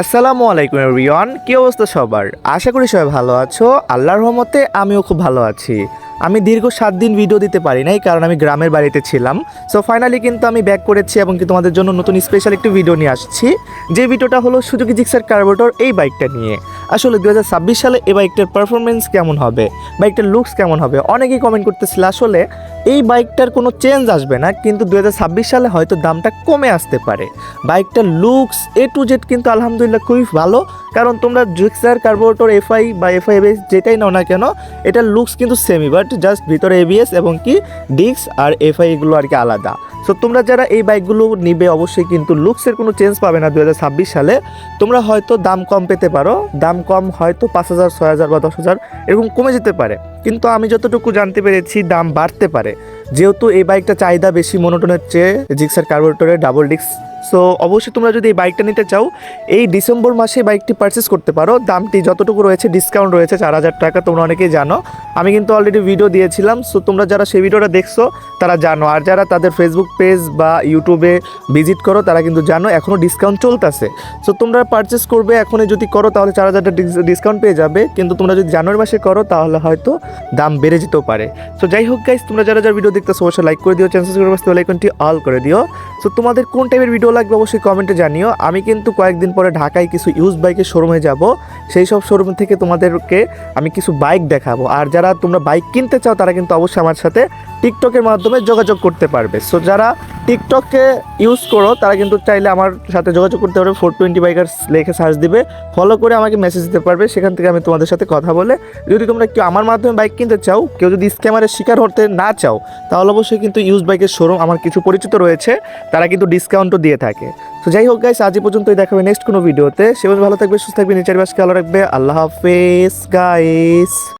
আসসালামু আলাইকুম রিয়ন কি অবস্থা সবার? আশা করি সবাই ভালো আছো। আল্লাহর রহমতে আমিও খুব ভালো আছি। আমি দীর্ঘ সাত দিন ভিডিও দিতে পারি নাই, কারণ আমি গ্রামের বাড়িতে ছিলাম। সো ফাইনালি কিন্তু আমি ব্যাক করেছি এবং কিন্তু তোমাদের জন্য নতুন স্পেশাল একটি ভিডিও নিয়ে আসছি। যে ভিডিওটা হলো সুজুকি জিক্সার কার্বোটর এই বাইকটা নিয়ে। আসলে দু হাজার ছাব্বিশ সালে এই বাইকটার পারফরমেন্স কেমন হবে? বাইকটার লুকস কেমন হবে? অনেকেই কমেন্ট করতেছিল, আসলে এই বাইকটার কোনো চেঞ্জ আসবে না, কিন্তু দু হাজার ছাব্বিশ সালে হয়তো দামটা কমে আসতে পারে। বাইকটার লুকস এ টু জেড কিন্তু আলহামদুলিল্লাহ খুবই ভালো। কারণ তোমরা জুক্সার কার্বোরেটর এফআই বা এফআই এবিএস যেটাই নাও না কেন, এটার লুকস কিন্তু সেমি বাট জাস্ট ভিতরে এবিএস এবং কি ডিক্স আর এফআই এগুলো আর কি আলাদা। সো তোমরা যারা এই বাইকগুলো নিবে, অবশ্যই কিন্তু লুকসের কোনো চেঞ্জ পাবে না দু হাজার ছাব্বিশ সালে। তোমরা হয়তো দাম কম পেতে পারো, দাম কম হয়তো পাঁচ হাজার, ছয় হাজার বা দশ হাজার, এরকম কমে যেতে পারে। কিন্তু আমি যতটুকু জানতে পেরেছি, দাম বাড়তে পারে। যেহেতু এই বাইকটা চাহিদা বেশি মনোটনের চেয়ে জিক্সার কার্বোরেটরের ডাবল ডিক্স সো অবশ্যই তোমরা যদি এই বাইকটা নিতে চাও, এই ডিসেম্বর মাসে বাইকটি পারচেস করতে পারো। দামটি যতটুকু রয়েছে ডিসকাউন্ট রয়েছে, চার হাজার টাকা তোমরা অনেকেই জানো। আমি কিন্তু অলরেডি ভিডিও দিয়েছিলাম সো তোমরা যারা সেই ভিডিওটা দেখছ, তারা জানো। আর যারা তাদের ফেসবুক পেজ বা ইউটিউবে ভিজিট করো, তারা কিন্তু জানো এখনও ডিসকাউন্ট চলতেছে। সো তোমরা পারচেস করবে, এখনই যদি করো, তাহলে চার হাজার ডিসকাউন্ট পেয়ে যাবে। কিন্তু তোমরা যদি জানুয়ারি মাসে করো, তাহলে হয়তো দাম বেড়ে যেতেও পারে। সো যাই হোক গাইস তোমরা যারা যারা ভিডিও দেখতেছো, অবশ্যই লাইক করে দিও চ্যানেল সাবস্ক্রাইব করতে লাইকনটি অল করে দিও। সো তোমাদের কোন টাইপের ভিডিও লাগবে অবশ্যই কমেন্টে জানিও। আমি কিন্তু কয়েকদিন পরে ঢাকায় কিছু ইউজ বাইকের শোরুমে যাব। সেই সব শোরুম থেকে তোমাদেরকে আমি কিছু বাইক দেখাবো। আর যারা তোমরা বাইক কিনতে চাও, তারা কিন্তু অবশ্যই আমার সাথে টিকটকের মাধ্যমে যোগাযোগ করতে পারবে। সো যারা টিকটকে ইউজ করো, তারা কিন্তু চাইলে আমার সাথে যোগাযোগ করতে পারবে ফোর টোয়েন্টি বাইকার্স লেখে সার্চ দিবে ফলো করে আমাকে মেসেজ দিতে পারবে, সেখান থেকে আমি তোমাদের সাথে কথা বলে, যদি তোমরা কেউ আমার মাধ্যমে বাইক কিনতে চাও, কেউ যদি স্ক্যামারের শিকার হতে না চাও, তাহলে অবশ্যই কিন্তু ইউজ বাইকের শোরুম আমার কিছু পরিচিত রয়েছে, তারা কিন্তু ডিসকাউন্টও দিয়ে থাকে। তো যাই হোক গাইস আজ পর্যন্তই দেখাবে নেক্সট কোনো ভিডিওতে সেভাবে ভালো থাকবে, সুস্থ থাকবে, নিচের বাসকে ভালো রাখবে, আল্লাহ হাফেজ গাইস